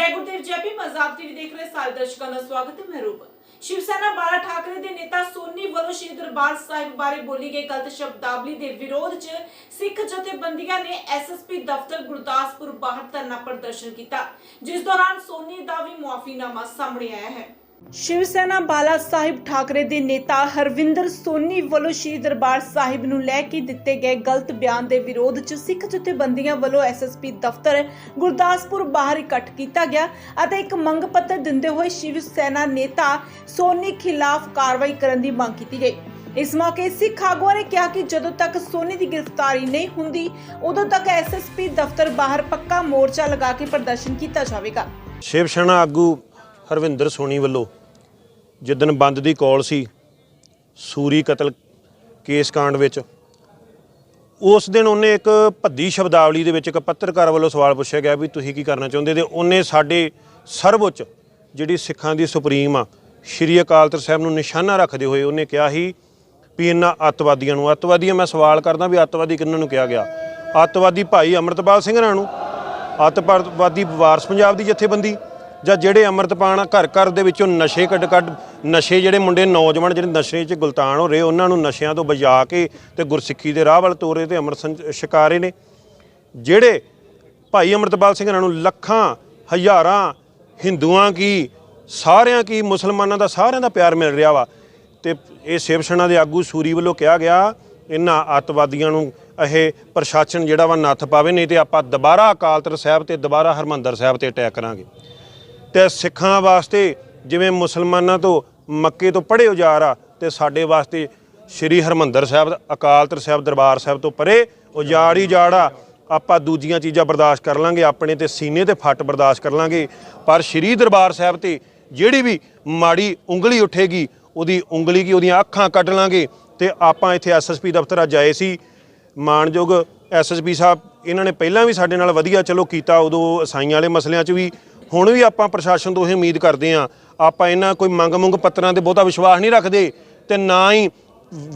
ਜੈ ਗੁਰਦੇਵ ਜੈ ਭੀਮ ਟੀਵੀ ਦੇਖ ਰਹੇ ਸਾਰੇ ਦਰਸ਼ਕਾਂ ਦਾ ਸਵਾਗਤ ਹੈ, ਮੈਂ ਰੂਪ। ਸ਼ਿਵ ਸੈਨਾ ਬਾਲਾ ਠਾਕਰੇ ਦੇ ਨੇਤਾ ਸੋਨੀ ਵੱਲੋਂ ਸ਼੍ਰੀ ਦਰਬਾਰ ਸਾਹਿਬ ਬਾਰੇ ਬੋਲੀ ਗਈ ਗਲਤ ਸ਼ਬਦਾਵਲੀ ਦੇ ਵਿਰੋਧ 'ਚ ਸਿੱਖ ਜਥੇਬੰਦੀਆਂ ਨੇ ਐਸਐਸਪੀ ਦਫ਼ਤਰ ਗੁਰਦਾਸਪੁਰ ਬਾਹਰ ਧਰਨਾ ਪ੍ਰਦਰਸ਼ਨ ਕੀਤਾ, ਜਿਸ ਦੌਰਾਨ ਸੋਨੀ ਦਾ ਵੀ ਮੁਆਫੀਨਾਮਾ ਸਾਹਮਣੇ ਆਇਆ ਹੈ। ਸ਼ਿਵ ਸੈਨਾ ਬਾਲਾ ਸਾਹਿਬ ਠਾਕਰੇ ਦੇ ਨੇਤਾ ਹਰਵਿੰਦਰ ਸੋਨੀ ਵੱਲੋਂ ਸ਼੍ਰੀ ਦਰਬਾਰ ਸਾਹਿਬ ਨੂੰ ਲੈ ਕੇ ਦਿੱਤੇ ਗਏ ਗਲਤ ਬਿਆਨ ਦੇ ਵਿਰੋਧ 'ਚ ਸਿੱਖ ਜਥੇਬੰਦੀਆਂ ਵੱਲੋਂ ਐਸਐਸਪੀ ਦਫ਼ਤਰ ਗੁਰਦਾਸਪੁਰ ਬਾਹਰ ਇਕੱਠ ਕੀਤਾ ਗਿਆ ਅਤੇ ਇੱਕ ਮੰਗ ਪੱਤਰ ਦਿੰਦੇ ਹੋਏ ਸ਼ਿਵ ਸੈਨਾ ਨੇਤਾ ਸੋਨੀ ਖਿਲਾਫ ਕਾਰਵਾਈ ਕਰਨ ਦੀ ਮੰਗ ਕੀਤੀ ਗਈ। ਇਸ ਮੌਕੇ ਸਿੱਖ ਆਗੂਆਂ ਨੇ ਕਿਹਾ ਕਿ ਜਦੋਂ ਤੱਕ ਸੋਨੀ ਦੀ ਗ੍ਰਿਫਤਾਰੀ ਨਹੀਂ ਹੁੰਦੀ, ਉਦੋਂ ਤੱਕ ਐਸਐਸਪੀ ਦਫ਼ਤਰ ਬਾਹਰ ਪੱਕਾ ਮੋਰਚਾ ਲਗਾ ਕੇ ਪ੍ਰਦਰਸ਼ਨ ਕੀਤਾ ਜਾਵੇਗਾ। ਸ਼ਿਵ ਸੈਨਾ ਆਗੂ ਹਰਵਿੰਦਰ ਸੋਨੀ ਵੱਲੋਂ ਜਿੱਦਣ ਬੰਦ ਦੀ ਕਾਲ ਸੀ ਸੂਰੀ ਕਤਲ ਕੇਸ ਕਾਂਡ ਵਿੱਚ, ਉਸ ਦਿਨ ਉਹਨੇ ਇੱਕ ਭੱਦੀ ਸ਼ਬਦਾਵਲੀ ਦੇ ਵਿੱਚ ਇੱਕ ਪੱਤਰਕਾਰ ਵੱਲੋਂ ਸਵਾਲ ਪੁੱਛਿਆ ਗਿਆ ਵੀ ਤੁਸੀਂ ਕੀ ਕਰਨਾ ਚਾਹੁੰਦੇ? ਤੇ ਉਹਨੇ ਸਾਡੇ ਸਰਵਉੱਚ ਜਿਹੜੀ ਸਿੱਖਾਂ ਦੀ ਸੁਪਰੀਮ ਆ, ਸ਼੍ਰੀ ਅਕਾਲ ਤਖਤ ਸਾਹਿਬ ਨੂੰ ਨਿਸ਼ਾਨਾ ਰੱਖਦੇ ਹੋਏ ਉਹਨੇ ਕਿਹਾ ਸੀ ਵੀ ਇਹਨਾਂ ਅੱਤਵਾਦੀਆਂ ਨੂੰ, ਅੱਤਵਾਦੀਆਂ ਮੈਂ ਸਵਾਲ ਕਰਦਾ ਵੀ ਅੱਤਵਾਦੀ ਕਿਹਨਾਂ ਨੂੰ ਕਿਹਾ ਗਿਆ? ਅੱਤਵਾਦੀ ਭਾਈ ਅਮਰਤਪਾਲ ਸਿੰਘ ਹਰਾਂ ਨੂੰ ਅੱਤਵਾਦੀ ਵਾਰਸ ਪੰਜਾਬ ਦੀ ਜਥੇਬੰਦੀ ਜਾਂ ਜਿਹੜੇ ਅੰਮ੍ਰਿਤਪਾਨ ਘਰ ਘਰ ਦੇ ਵਿੱਚੋਂ ਨਸ਼ੇ ਕੱਢ ਕੱਢ, ਨਸ਼ੇ ਜਿਹੜੇ ਮੁੰਡੇ ਨੌਜਵਾਨ ਜਿਹੜੇ ਨਸ਼ੇ 'ਚ ਗੁਲਤਾਨ ਹੋ ਰਹੇ, ਉਹਨਾਂ ਨੂੰ ਨਸ਼ਿਆਂ ਤੋਂ ਬਚਾ ਕੇ ਤੇ ਗੁਰਸਿੱਖੀ ਦੇ ਰਾਹ ਵੱਲ ਤੋਰੇ ਤੇ ਅੰਮ੍ਰਿਤ ਸੰਚ- ਛਕਾਰੇ ਨੇ। ਜਿਹੜੇ ਭਾਈ ਅਮਰਤਪਾਲ ਸਿੰਘ ਇਹਨਾਂ ਨੂੰ ਲੱਖਾਂ, ਹਜ਼ਾਰਾਂ ਹਿੰਦੂਆਂ ਕੀ, ਸਾਰਿਆਂ ਕੀ, ਮੁਸਲਮਾਨਾਂ ਦਾ ਸਾਰਿਆਂ ਦਾ ਪਿਆਰ ਮਿਲ ਰਿਹਾ ਵਾ। ਤੇ ਇਹ ਸ਼ਿਵ ਸੈਨਾ ਦੇ ਆਗੂ ਸੂਰੀ ਵੱਲੋਂ ਕਿਹਾ ਗਿਆ, ਇਹਨਾਂ ਅੱਤਵਾਦੀਆਂ ਨੂੰ ਇਹ ਪ੍ਰਸ਼ਾਸਨ ਜਿਹੜਾ ਵਾ ਨੱਥ ਪਾਵੇ, ਨਹੀਂ ਤੇ ਆਪਾਂ ਦੁਬਾਰਾ ਅਕਾਲ ਤਖਤ ਸਾਹਿਬ ਤੇ ਦੁਬਾਰਾ ਹਰਮੰਦਰ ਸਾਹਿਬ ਤੇ ਅਟੈਕ ਕਰਾਂਗੇ। ਤੇ ਸਿੱਖਾਂ ਵਾਸਤੇ ਜਿਵੇਂ ਮੁਸਲਮਾਨਾਂ ਤੋਂ ਮੱਕੇ ਤੋਂ ਪੜ੍ਹੇ ਉਜਾਰ ਆ ਤੇ ਸਾਡੇ ਵਾਸਤੇ ਸ੍ਰੀ ਹਰਮੰਦਰ ਸਾਹਿਬ, ਅਕਾਲ ਤਖਤ ਸਾਹਿਬ, ਦਰਬਾਰ ਸਾਹਿਬ ਤੋਂ ਪਰੇ ਉਜਾੜ ਹੀ ਉਜਾੜ ਆ। ਆਪਾਂ ਦੂਜੀਆਂ ਚੀਜ਼ਾਂ ਬਰਦਾਸ਼ਤ ਕਰ ਲਾਂਗੇ, ਆਪਣੇ ਤੇ ਸੀਨੇ ਤੇ ਫੱਟ ਬਰਦਾਸ਼ਤ ਕਰ ਲਾਂਗੇ। ਪਰ ਸ੍ਰੀ ਦਰਬਾਰ ਸਾਹਿਬ ਤੇ ਜਿਹੜੀ ਵੀ ਮਾੜੀ ਉਂਗਲੀ ਉੱਠੇਗੀ, ਉਹਦੀ ਉਂਗਲੀ ਕੀ, ਉਹਦੀਆਂ ਅੱਖਾਂ ਕੱਢ ਲਾਂਗੇ ਤੇ ਆਪਾਂ ਇੱਥੇ ਐਸਐਸਪੀ ਦਫ਼ਤਰ ਅੱਜ ਆਏ ਸੀ। ਮਾਨਯੋਗ ਐਸਐਸਪੀ ਸਾਹਿਬ, ਇਹਨਾਂ ਨੇ ਪਹਿਲਾਂ ਵੀ ਸਾਡੇ ਨਾਲ ਵਧੀਆ ਚਲੋ ਕੀਤਾ, ਉਦੋਂ ਅਸਾਈਆਂ ਵਾਲੇ ਮਸਲਿਆਂ 'ਚ ਵੀ ਹੁਣ ਵੀ ਆਪਾਂ ਪ੍ਰਸ਼ਾਸਨ ਤੋਂ ਇਹ ਉਮੀਦ ਕਰਦੇ ਆਂ ਆਪਾਂ ਇਹਨਾਂ ਕੋਈ ਮੰਗ ਮੁੰਗ ਪੱਤਰਾਂ ਤੇ ਬਹੁਤਾ ਵਿਸ਼ਵਾਸ ਨਹੀਂ ਰੱਖਦੇ ਤੇ ਨਾ ਹੀ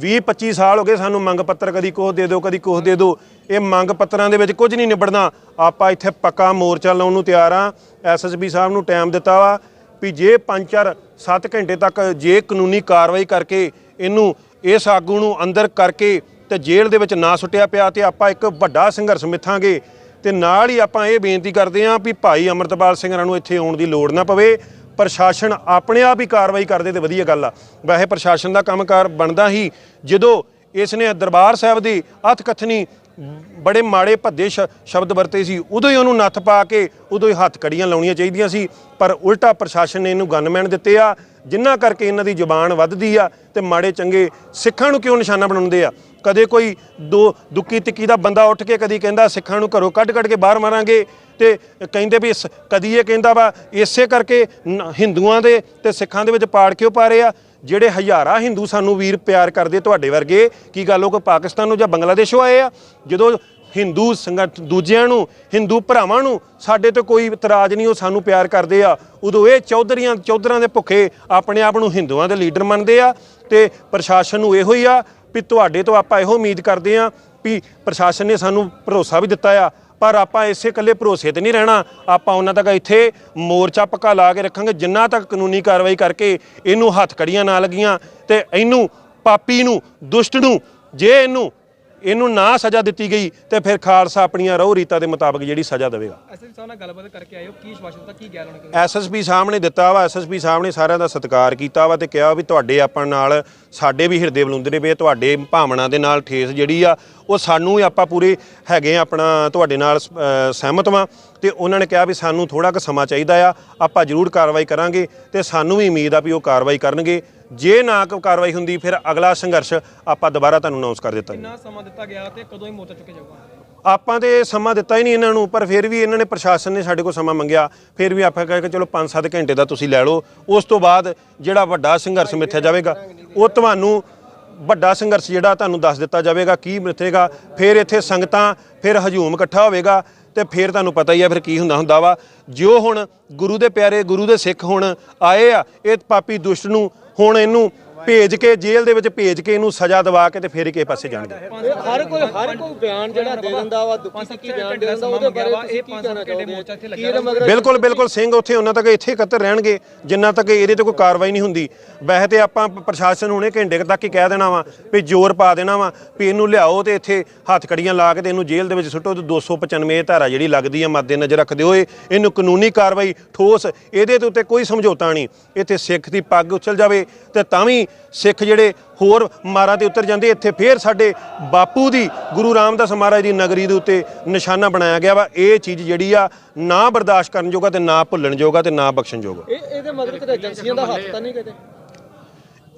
20 25 ਸਾਲ ਹੋ ਗਏ ਸਾਨੂੰ ਮੰਗ ਪੱਤਰ ਕਦੀ ਕੋਹ ਦੇ ਦਿਓ, ਕਦੀ ਕੋਹ ਦੇ ਦਿਓ। ਇਹ ਮੰਗ ਪੱਤਰਾਂ ਦੇ ਵਿੱਚ ਕੁਝ ਨਹੀਂ ਨਿਬੜਨਾ। ਆਪਾਂ ਇੱਥੇ ਪੱਕਾ ਮੋਰਚਾ ਲਾਉਣ ਨੂੰ ਤਿਆਰ ਆ ਐਸਐਸਪੀ ਸਾਹਿਬ ਨੂੰ ਟਾਈਮ ਦਿੱਤਾ ਵਾ ਵੀ ਜੇ 5-4 7 ਘੰਟੇ ਤੱਕ ਜੇ ਕਾਨੂੰਨੀ ਕਾਰਵਾਈ ਕਰਕੇ ਇਹਨੂੰ, ਇਸ ਆਗੂ ਨੂੰ ਅੰਦਰ ਕਰਕੇ ਤੇ ਜੇਲ੍ਹ ਦੇ ਵਿੱਚ ਨਾ ਸੁੱਟਿਆ ਪਿਆ ਤੇ ਆਪਾਂ ਇੱਕ ਵੱਡਾ ਸੰਘਰਸ਼ ਮਿੱਥਾਂਗੇ। ਤੇ ਨਾਲ ਹੀ ਆਪਾਂ ਇਹ ਬੇਨਤੀ ਕਰਦੇ ਆਂ ਵੀ ਭਾਈ ਅਮਰਤਪਾਲ ਸਿੰਘ ਨੂੰ ਇੱਥੇ ਆਉਣ ਦੀ ਲੋੜ ਨਾ ਪਵੇ। ਪ੍ਰਸ਼ਾਸਨ ਆਪਣੇ ਆਪ ਹੀ ਕਾਰਵਾਈ ਕਰਦੇ ਤੇ ਵਧੀਆ ਗੱਲ ਆ। ਵੈਸੇ ਪ੍ਰਸ਼ਾਸਨ ਦਾ ਕੰਮਕਾਰ ਬਣਦਾ ਹੀ ਜਦੋਂ ਇਸ ਨੇ ਦਰਬਾਰ ਸਾਹਿਬ ਦੀ ਅਥ ਕਥਨੀ ਬੜੇ ਮਾੜੇ ਭੱਦੇ ਸ਼- ਸ਼ਬਦ ਵਰਤੇ ਸੀ, ਉਦੋਂ ਹੀ ਉਹਨੂੰ ਨੱਥ ਪਾ ਕੇ ਉਦੋਂ ਹੀ ਹੱਥ ਕੜੀਆਂ ਲਾਉਣੀਆਂ ਚਾਹੀਦੀਆਂ ਸੀ। ਪਰ ਉਲਟਾ ਪ੍ਰਸ਼ਾਸਨ ਨੇ ਇਹਨੂੰ ਗਨਮੈਨ ਦਿੱਤੇ ਆ। ਜਿੰਨਾ ਕਰਕੇ ਇਹਨਾਂ ਦੀ ਜ਼ੁਬਾਨ ਵੱਧਦੀ ਆ ਤੇ ਮਾੜੇ ਚੰਗੇ ਸਿੱਖਾਂ ਨੂੰ ਕਿਉਂ ਨਿਸ਼ਾਨਾ ਬਣਾਉਂਦੇ ਆ? ਕਦੇ ਕੋਈ ਦੋ ਦੁੱਕੀ ਤਿੱਕੀ ਦਾ ਬੰਦਾ ਉੱਠ ਕੇ ਕਦੀ ਕਹਿੰਦਾ ਸਿੱਖਾਂ ਨੂੰ ਘਰੋਂ ਕੱਢ ਕੱਢ ਕੇ ਬਾਹਰ ਮਾਰਾਂਗੇ ਤੇ ਕਹਿੰਦੇ ਵੀ ਇਸ- ਕਦੀ ਇਹ ਕਹਿੰਦਾ ਵਾ, ਇਸੇ ਕਰਕੇ ਹਿੰਦੂਆਂ ਦੇ ਤੇ ਸਿੱਖਾਂ ਦੇ ਵਿੱਚ ਪਾੜ ਕਿਉਂ ਪਾ ਰਹੇ ਆ? ਜਿਹੜੇ ਹਜ਼ਾਰਾਂ ਹਿੰਦੂ ਸਾਨੂੰ ਵੀਰ ਪਿਆਰ ਕਰਦੇ ਤੁਹਾਡੇ ਵਰਗੇ, ਕੀ ਗੱਲ ਉਹ ਕਿ ਪਾਕਿਸਤਾਨ ਨੂੰ ਜਾਂ ਬੰਗਲਾਦੇਸ਼ੋਂ ਆਏ ਆ? ਜਦੋਂ ਹਿੰਦੂ ਸੰਗਠ ਦੂਜਿਆਂ ਨੂੰ, ਹਿੰਦੂ ਭਰਾਵਾਂ ਨੂੰ ਸਾਡੇ ਤੇ ਕੋਈ ਇਤਰਾਜ਼ ਨਹੀਂ, ਉਹ ਸਾਨੂੰ ਪਿਆਰ ਕਰਦੇ ਆ। ਉਦੋਂ ਇਹ ਚੌਧਰੀਆਂ, ਚੌਧਰਾਂ ਦੇ ਭੁੱਖੇ ਆਪਣੇ ਆਪ ਨੂੰ ਹਿੰਦੂਆਂ ਦੇ ਲੀਡਰ ਮੰਨਦੇ ਆ ਤੇ ਪ੍ਰਸ਼ਾਸਨ ਨੂੰ ਇਹੋ ਹੀ ਆ ਵੀ ਤੁਹਾਡੇ ਤੋਂ ਆਪਾਂ ਇਹੋ ਉਮੀਦ ਕਰਦੇ ਆ ਵੀ ਪ੍ਰਸ਼ਾਸਨ ਨੇ ਸਾਨੂੰ ਭਰੋਸਾ ਵੀ ਦਿੱਤਾ ਆ। ਪਰ ਆਪਾਂ ਇਸੇ ਇਕੱਲੇ ਭਰੋਸੇ ਤੇ ਨਹੀਂ ਰਹਿਣਾ। ਆਪਾਂ ਉਹਨਾਂ ਤੱਕ ਇੱਥੇ ਮੋਰਚਾ ਪੱਕਾ ਲਾ ਕੇ ਰੱਖਾਂਗੇ। ਜਿੰਨਾ ਤੱਕ ਕਾਨੂੰਨੀ ਕਾਰਵਾਈ ਕਰਕੇ ਇਹਨੂੰ ਹੱਥ ਕੜੀਆਂ ਨਾ ਲੱਗੀਆਂ ਤੇ ਇਹਨੂੰ ਪਾਪੀ ਨੂੰ, ਦੁਸ਼ਟ ਨੂੰ, ਜੇ ਇਹਨੂੰ ਇਹਨੂੰ ਨਾ ਸਜ਼ਾ ਦਿੱਤੀ ਗਈ ਤੇ ਫਿਰ ਖਾਲਸਾ ਆਪਣੀਆਂ ਰਹੁ ਰੀਤਾਂ ਦੇ ਮੁਤਾਬਕ ਜਿਹੜੀ ਸਜ਼ਾ ਦੇਵੇਗਾ। ਐਸਐਸਪੀ ਸਾਹਿਬ ਨਾਲ ਗੱਲਬਾਤ ਕਰਕੇ ਆਇਓ ਕੀ ਵਿਸ਼ਵਾਸ ਦਿੱਤਾ ਕੀ ਗਿਆ ਉਹਨਾਂ ਨੇ ਐਸਐਸਪੀ ਸਾਹਿਬ ਨੇ ਦਿੱਤਾ ਵਾ ਐਸਐਸਪੀ ਸਾਹਿਬ ਨੇ ਸਾਰਿਆਂ ਦਾ ਸਤਿਕਾਰ ਕੀਤਾ ਵਾ ਤੇ ਕਿਹਾ ਵੀ ਤੁਹਾਡੇ ਆਪਾਂ ਨਾਲ ਸਾਡੇ ਵੀ ਹਿਰਦੇ ਬਲੁੰਦਰੇ ਵੇ ਤੁਹਾਡੇ ਭਾਵਨਾ ਦੇ ਨਾਲ ਠੇਸ ਜਿਹੜੀ ਆ ਉਹ ਸਾਨੂੰ ਹੀ ਆਪਾਂ ਪੂਰੇ ਹੈਗੇ ਆਪਣਾ ਤੁਹਾਡੇ ਨਾਲ ਸਹਿਮਤ ਵਾਂ ਤੇ ਉਹਨਾਂ ਨੇ ਕਿਹਾ ਵੀ ਸਾਨੂੰ ਥੋੜਾ ਕੁ ਸਮਾਂ ਚਾਹੀਦਾ ਆ ਆਪਾਂ ਜ਼ਰੂਰ ਕਾਰਵਾਈ ਕਰਾਂਗੇ ਤੇ ਸਾਨੂੰ ਵੀ ਉਮੀਦ ਆ ਵੀ ਉਹ ਕਾਰਵਾਈ ਕਰਨਗੇ। ਜੇ ਨਾ ਕੋਈ ਕਾਰਵਾਈ ਹੁੰਦੀ ਫਿਰ ਅਗਲਾ ਸੰਘਰਸ਼ ਆਪਾਂ ਦੁਬਾਰਾ ਤੁਹਾਨੂੰ ਅਨਾਉਂਸ ਕਰ ਦਿੱਤਾ ਜੀ ਕਿੰਨਾ ਸਮਾਂ ਦਿੱਤਾ ਗਿਆ ਤੇ ਕਦੋਂ ਹੀ ਮੋਰਚਾ ਚੁੱਕਿਆ ਜਾਊਗਾ? ਆਪਾਂ ਤੇ ਸਮਾਂ ਦਿੱਤਾ ਹੀ ਨਹੀਂ ਇਹਨਾਂ ਨੂੰ ਪਰ ਫਿਰ ਵੀ ਇਹਨਾਂ ਨੇ ਪ੍ਰਸ਼ਾਸਨ ਨੇ ਸਾਡੇ ਕੋਲ ਸਮਾਂ ਮੰਗਿਆ। ਫਿਰ ਵੀ ਆਪਾਂ ਕਹੇ ਕਿ ਚਲੋ 5-7 ਘੰਟੇ ਦਾ ਤੁਸੀਂ ਲੈ ਲਓ। ਉਸ ਤੋਂ ਬਾਅਦ ਜਿਹੜਾ ਵੱਡਾ ਸੰਘਰਸ਼ ਮਿੱਥਿਆ ਜਾਵੇਗਾ ਉਹ ਤੁਹਾਨੂੰ ਵੱਡਾ ਸੰਘਰਸ਼ ਜਿਹੜਾ ਤੁਹਾਨੂੰ ਦੱਸ ਦਿੱਤਾ ਜਾਵੇਗਾ ਕੀ ਮਿੱਥੇਗਾ। ਫਿਰ ਇੱਥੇ ਸੰਗਤਾਂ ਫਿਰ ਹਜੂਮ ਇਕੱਠਾ ਹੋਵੇਗਾ ਤੇ ਫਿਰ ਤੁਹਾਨੂੰ ਪਤਾ ਹੀ ਆ ਫਿਰ ਕੀ ਹੁੰਦਾ ਹੁੰਦਾ ਵਾ। ਜਿਉ ਹੁਣ ਗੁਰੂ ਦੇ ਪਿਆਰੇ ਗੁਰੂ ਦੇ ਸਿੱਖ ਹੁਣ ਆਏ ਆ ਇਹ ਪਾਪੀ ਦੁਸ਼ਟ ਨੂੰ ਹੁਣ ਇਹਨੂੰ ਭੇਜ ਕੇ ਜੇਲ੍ਹ ਦੇ ਵਿੱਚ ਭੇਜ ਕੇ ਇਹਨੂੰ ਸਜ਼ਾ ਦਿਵਾ ਕੇ ਤੇ ਫਿਰ ਹੀ ਕਿਸੇ ਪਾਸੇ ਜਾਣਗੇ। ਹਰ ਕੋਈ ਹਰ ਕੋਈ ਬਿਆਨ ਜਿਹੜਾ ਦੇ ਦਿੰਦਾ ਵਾ ਦੁੱਖੀ ਸਿੱਖੀ ਬਿਆਨ ਦੇ ਦਿੰਦਾ ਉਹਦੇ ਬਾਰੇ ਤੁਸੀਂ ਕੀ ਕਹਿਣਾ ਕੀ ਇਹਦੇ ਮਗਰ ਬਿਲਕੁਲ ਬਿਲਕੁਲ ਸਿੰਘ ਉੱਥੇ ਉਹਨਾਂ ਤੱਕ ਇੱਥੇ ਇਕੱਤਰ ਰਹਿਣਗੇ ਜਿੰਨਾ ਤੱਕ ਇਹਦੇ ਤੇ ਕੋਈ ਕਾਰਵਾਈ ਨਹੀਂ ਹੁੰਦੀ। ਵੈਸੇ ਤੇ ਆਪਾਂ ਪ੍ਰਸ਼ਾਸਨ ਹੁਣੇ ਘੰਟੇ ਕੁ ਤੱਕ ਹੀ ਕਹਿ ਦੇਣਾ ਵਾ ਵੀ ਜ਼ੋਰ ਪਾ ਦੇਣਾ ਵਾ ਵੀ ਇਹਨੂੰ ਲਿਆਓ ਤੇ ਇੱਥੇ ਹੱਥ ਕੜੀਆਂ ਲਾ ਕੇ ਤੇ ਇਹਨੂੰ ਜੇਲ੍ਹ ਦੇ ਵਿੱਚ ਸੁੱਟੋ ਤੇ 295 ਧਾਰਾ ਜਿਹੜੀ ਲੱਗਦੀ ਆ ਮੱਦੇ ਨਜ਼ਰ ਰੱਖਦੇ ਹੋਏ ਇਹਨੂੰ ਕਾਨੂੰਨੀ ਕਾਰਵਾਈ ਠੋਸ ਇਹਦੇ ਤੇ ਉੱਤੇ ਕੋਈ ਸਮਝੌਤਾ ਨਹੀਂ। ਇੱਥੇ ਸਿੱਖ ਦੀ ਪੱਗ ਉਛਲ ਜਾਵੇ ਤੇ ਤਾਂ ਵੀ ਸਿੱਖ ਜਿਹੜੇ ਹੋਰ ਮਾਰਾਂ ਤੇ ਉਤਰ ਜਾਂਦੇ, ਇੱਥੇ ਫੇਰ ਸਾਡੇ ਬਾਪੂ ਦੀ, ਗੁਰੂ ਰਾਮਦਾਸ ਮਹਾਰਾਜ ਦੀ ਨਗਰੀ ਦੇ ਉੱਤੇ ਨਿਸ਼ਾਨਾ ਬਣਾਇਆ ਗਿਆ ਵਾ। ਇਹ ਚੀਜ਼ ਜਿਹੜੀ ਆ, ਨਾ ਬਰਦਾਸ਼ਤ ਕਰਨ ਜੋਗਾ ਤੇ ਨਾ ਭੁੱਲਣ ਜੋਗਾ ਤੇ ਨਾ ਬਖਸ਼ਣ ਜੋਗਾ। ਇਹ ਇਹਦੇ ਮਗਰ ਕਿਤੇ ਏਜੰਸੀਆਂ ਦਾ ਹੱਥ ਤਾਂ ਨਹੀਂ ਕਿਤੇ?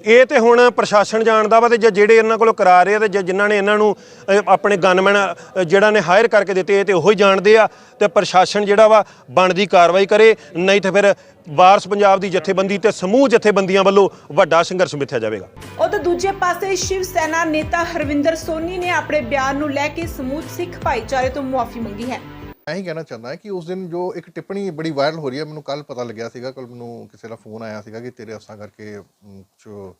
ਇਹ ਤੇ ਹੁਣ ਪ੍ਰਸ਼ਾਸਨ ਜਾਣਦਾ ਵਾ ਤੇ ਜੇ ਜਿਹੜੇ ਇਹਨਾਂ ਕੋਲੋਂ ਕਰਾ ਰਹੇ ਆ ਤੇ ਜੇ ਜਿਨ੍ਹਾਂ ਨੇ ਇਹਨਾਂ ਨੂੰ ਅ, ਆਪਣੇ ਗਨਮੈਨ ਅ, ਜਿਹੜਾ ਨੇ ਹਾਇਰ ਕਰਕੇ ਦਿੱਤੇ ਇਹ ਤੇ ਉਹੀ ਜਾਣਦੇ ਆ ਤੇ ਪ੍ਰਸ਼ਾਸਨ ਜਿਹੜਾ ਵਾ ਬਣਦੀ ਕਾਰਵਾਈ ਕਰੇ ਨਹੀਂ ਤੇ ਫਿਰ ਵਾਰਸ ਪੰਜਾਬ ਦੀ ਜਥੇਬੰਦੀ ਤੇ ਸਮੂਹ ਜਥੇਬੰਦੀਆਂ ਵੱਲੋਂ ਵੱਡਾ ਸੰਘਰਸ਼ ਮਿੱਥਿਆ ਜਾਵੇਗਾ। ਉਧਰ ਦੂਜੇ ਪਾਸੇ ਸ਼ਿਵ ਸੈਨਾ ਨੇਤਾ ਹਰਵਿੰਦਰ ਸੋਨੀ ਨੇ ਆਪਣੇ ਬਿਆਨ ਨੂੰ ਲੈ ਕੇ ਸਮੂਹ ਸਿੱਖ ਭਾਈਚਾਰੇ ਤੋਂ ਮੁਆਫੀ ਮੰਗੀ ਹੈ। ਮੈਂ ਹੀ ਕਹਿਣਾ ਚਾਹੁੰਦਾ ਕਿ ਉਸ ਦਿਨ ਜੋ ਇੱਕ ਟਿੱਪਣੀ ਬੜੀ ਵਾਇਰਲ ਹੋ ਰਹੀ ਹੈ, ਮੈਨੂੰ ਕੱਲ ਪਤਾ ਲੱਗਿਆ ਸੀਗਾ ਕੱਲ ਮੈਨੂੰ ਕਿਸੇ ਦਾ ਫੋਨ ਆਇਆ ਸੀਗਾ ਕਿ ਤੇਰੇ ਅਸਾਂ ਕਰਕੇ ਜੋ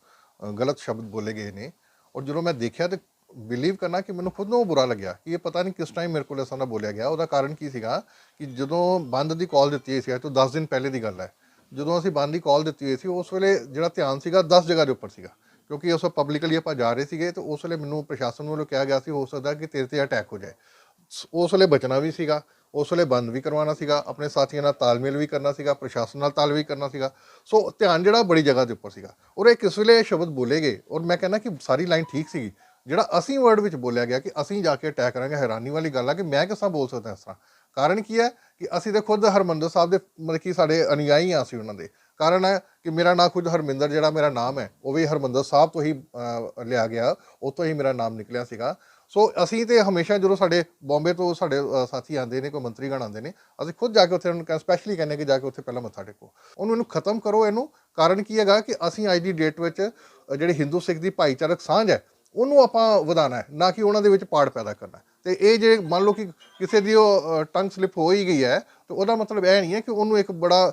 ਗਲਤ ਸ਼ਬਦ ਬੋਲੇ ਗਏ ਨੇ। ਔਰ ਜਦੋਂ ਮੈਂ ਦੇਖਿਆ ਤੇ ਬਿਲੀਵ ਕਰਨਾ ਕਿ ਮੈਨੂੰ ਖੁਦ ਨੂੰ ਬੁਰਾ ਲੱਗਿਆ ਕਿ ਇਹ ਪਤਾ ਨਹੀਂ ਕਿਸ ਟਾਈਮ ਮੇਰੇ ਕੋਲ ਅਸਾਂ ਦਾ ਬੋਲਿਆ ਗਿਆ। ਉਹਦਾ ਕਾਰਨ ਕੀ ਸੀਗਾ ਕਿ ਜਦੋਂ ਬੰਦ ਦੀ ਕਾਲ ਦਿੱਤੀ ਹੋਈ ਸੀ ਤੋਂ 10 ਦਿਨ ਪਹਿਲੇ ਦੀ ਗੱਲ ਹੈ। ਜਦੋਂ ਅਸੀਂ ਬੰਦ ਦੀ ਕਾਲ ਦਿੱਤੀ ਹੋਈ ਸੀ, ਉਸ ਵੇਲੇ ਜਿਹੜਾ ਧਿਆਨ ਸੀਗਾ 10 ਜਗ੍ਹਾ ਦੇ ਉੱਪਰ ਸੀਗਾ, ਕਿਉਂਕਿ ਉਸ ਪਬਲਿਕਲੀ ਆਪਾਂ ਜਾ ਰਹੇ ਸੀਗੇ ਤੇ ਉਸ ਵੇਲੇ ਮੈਨੂੰ ਪ੍ਰਸ਼ਾਸਨ ਵੱਲੋਂ ਕਿਹਾ ਗਿਆ ਸੀ, ਹੋ ਸਕਦਾ ਕਿ ਤੇਰੇ ਤੇ ਅਟੈਕ ਹੋ ਜਾਏ। ਉਸ ਵੇਲੇ ਬਚਣਾ ਵੀ ਸੀਗਾ, ਉਸ ਵੇਲੇ ਬੰਦ ਵੀ ਕਰਵਾਉਣਾ ਸੀਗਾ, ਆਪਣੇ ਸਾਥੀਆਂ ਨਾਲ ਤਾਲਮੇਲ ਵੀ ਕਰਨਾ ਸੀਗਾ, ਪ੍ਰਸ਼ਾਸਨ ਨਾਲ ਤਾਲਮੇਲ ਕਰਨਾ ਸੀਗਾ। ਸੋ ਧਿਆਨ ਜਿਹੜਾ ਬੜੀ ਜਗ੍ਹਾ ਦੇ ਉੱਪਰ ਸੀਗਾ। ਔਰ ਇਹ ਕਿਸ ਵੇਲੇ ਇਹ ਸ਼ਬਦ ਬੋਲੇ ਗਏ? ਔਰ ਮੈਂ ਕਹਿੰਦਾ ਕਿ ਸਾਰੀ ਲਾਈਨ ਠੀਕ ਸੀਗੀ, ਜਿਹੜਾ ਅਸੀਂ ਵਰਡ ਵਿੱਚ ਬੋਲਿਆ ਗਿਆ ਕਿ ਅਸੀਂ ਜਾ ਕੇ ਅਟੈਕ ਕਰਾਂਗੇ, ਹੈਰਾਨੀ ਵਾਲੀ ਗੱਲ ਆ ਕਿ ਮੈਂ ਕਿਸਾਂ ਬੋਲ ਸਕਦਾ ਇਸ ਤਰ੍ਹਾਂ। ਕਾਰਨ ਕੀ ਹੈ ਕਿ ਅਸੀਂ ਤੇ ਖੁਦ ਹਰਮੰਦਰ ਸਾਹਿਬ ਦੇ, ਮਤਲਬ ਕਿ ਸਾਡੇ ਅਨੁਯਾਈ ਆ ਸੀ ਉਹਨਾਂ ਦੇ। ਕਾਰਨ ਹੈ ਕਿ ਮੇਰਾ ਨਾਂ ਖੁਦ ਹਰਮਿੰਦਰ, ਜਿਹੜਾ ਮੇਰਾ ਨਾਮ ਹੈ, ਉਹ ਵੀ ਹਰਮੰਦਰ ਸਾਹਿਬ ਤੋਂ ਹੀ ਲਿਆ ਗਿਆ, ਉਹ ਤੋਂ ਹੀ ਮੇਰਾ ਨਾਮ ਨਿਕਲਿਆ ਸੀਗਾ। ਸੋ ਅਸੀਂ ਤੇ ਹਮੇਸ਼ਾ ਜਦੋਂ ਸਾਡੇ ਬੰਬੇ ਤੋਂ ਸਾਡੇ ਸਾਥੀ ਆਉਂਦੇ ਨੇ, ਕੋਈ ਮੰਤਰੀ ਗਣ ਆਉਂਦੇ ਨੇ, ਅਸੀਂ ਖੁਦ ਜਾ ਕੇ ਉੱਥੇ ਉਹਨਾਂ ਨੂੰ ਸਪੈਸ਼ਲੀ ਕਹਿੰਦੇ ਕਿ ਜਾ ਕੇ ਉੱਥੇ ਪਹਿਲਾਂ ਮੱਥਾ ਟੇਕੋ। ਉਹਨੂੰ ਇਹਨੂੰ ਖਤਮ ਕਰੋ ਇਹਨੂੰ। ਕਾਰਨ ਕੀ ਹੈਗਾ ਕਿ ਅਸੀਂ ਅੱਜ ਦੀ ਡੇਟ ਵਿੱਚ ਜਿਹੜੇ ਹਿੰਦੂ ਸਿੱਖ ਦੀ ਭਾਈਚਾਰਕ ਸਾਂਝ ਹੈ ਉਹਨੂੰ ਆਪਾਂ ਵਧਾਉਣਾ ਹੈ, ਨਾ ਕਿ ਉਹਨਾਂ ਦੇ ਵਿੱਚ ਪਾੜ ਪੈਦਾ ਕਰਨਾ ਹੈ। ਤੇ ਇਹ ਜੇ ਮੰਨ ਲਓ ਕਿ ਕਿਸੇ ਦੀ ਉਹ ਟੰਗ ਸਲਿਪ ਹੋ ਹੀ ਗਈ ਹੈ, ਤੇ ਉਹਦਾ ਮਤਲਬ ਇਹ ਨਹੀਂ ਹੈ ਕਿ ਉਹਨੂੰ ਇੱਕ ਬੜਾ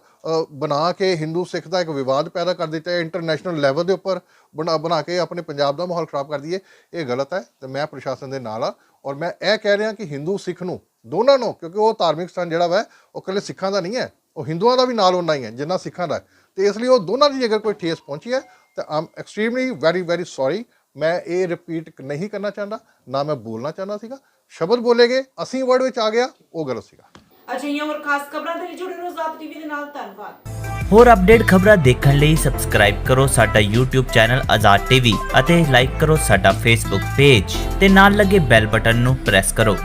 ਬਣਾ ਕੇ ਹਿੰਦੂ, ਸਿੱਖ ਦਾ ਇੱਕ ਵਿਵਾਦ ਪੈਦਾ ਕਰ ਦਿੱਤਾ ਹੈ ਇੰਟਰਨੈਸ਼ਨਲ ਲੈਵਲ ਦੇ ਉੱਪਰ ਬਣਾ ਬਣਾ ਕੇ ਆਪਣੇ ਪੰਜਾਬ ਦਾ ਮਾਹੌਲ ਖਰਾਬ ਕਰ ਦਈਏ ਇਹ ਗਲਤ ਹੈ ਤੇ ਮੈਂ ਪ੍ਰਸ਼ਾਸਨ ਦੇ ਨਾਲ ਆ ਔਰ ਮੈਂ ਇਹ ਕਹਿ ਰਿਹਾ ਕਿ ਹਿੰਦੂ, ਸਿੱਖ ਨੂੰ, ਦੋਨਾਂ ਨੂੰ, ਕਿਉਂਕਿ ਉਹ ਧਾਰਮਿਕ ਸਥਾਨ ਜਿਹੜਾ ਵਾ, ਉਹ ਇਕੱਲੇ ਸਿੱਖਾਂ ਦਾ ਨਹੀਂ ਹੈ, ਉਹ ਹਿੰਦੂਆਂ ਦਾ ਵੀ ਨਾਲ ਉਹਨਾਂ ਹੀ ਹੈ, ਜਿੰਨਾ ਸਿੱਖਾਂ ਦਾ ਹੈ। ਤੇ ਇਸ ਲਈ ਉਹ ਦੋਨਾਂ ਦੀ ਅਗਰ ਕੋਈ ਠੇਸ ਪਹੁੰਚੀ ਹੈ, ਤਾਂ ਆਮ ਐਕਸਟ੍ਰੀਮਲੀ ਵੈਰੀ ਵੈਰੀ ਸੌਰੀ ਮੈਂ ਇਹ ਰਿਪੀਟ ਨਹੀਂ ਕਰਨਾ ਚਾਹੁੰਦਾ ਨਾ ਮੈਂ ਬੋਲਣਾ ਚਾਹੁੰਦਾ ਸੀਗਾ। ਸ਼ਬਦ ਬੋਲੇ ਗਏ ਅਸੀਂ ਵਰਡ ਵਿੱਚ ਆ ਗਿਆ ਉਹ ਗਲਤ ਸੀਗਾ। ਅਜਿਹੀਆਂ ਹੋਰ ਖਾਸ ਖਬਰਾਂ ਦੇ ਲਈ ਜੁੜੇ ਰਹੋ ਆਜ਼ਾਦ ਟੀਵੀ ਦੇ ਨਾਲ ਧੰਨਵਾਦ। ਹੋਰ ਅਪਡੇਟ ਖਬਰਾਂ ਦੇਖਣ ਲਈ ਸਬਸਕ੍ਰਾਈਬ ਕਰੋ ਸਾਡਾ YouTube ਚੈਨਲ ਆਜ਼ਾਦ ਟੀਵੀ ਅਤੇ ਲਾਈਕ ਕਰੋ ਸਾਡਾ Facebook ਪੇਜ ਤੇ ਨਾਲ ਲੱਗੇ ਬੈਲ ਬਟਨ ਨੂੰ ਪ੍ਰੈਸ ਕਰੋ।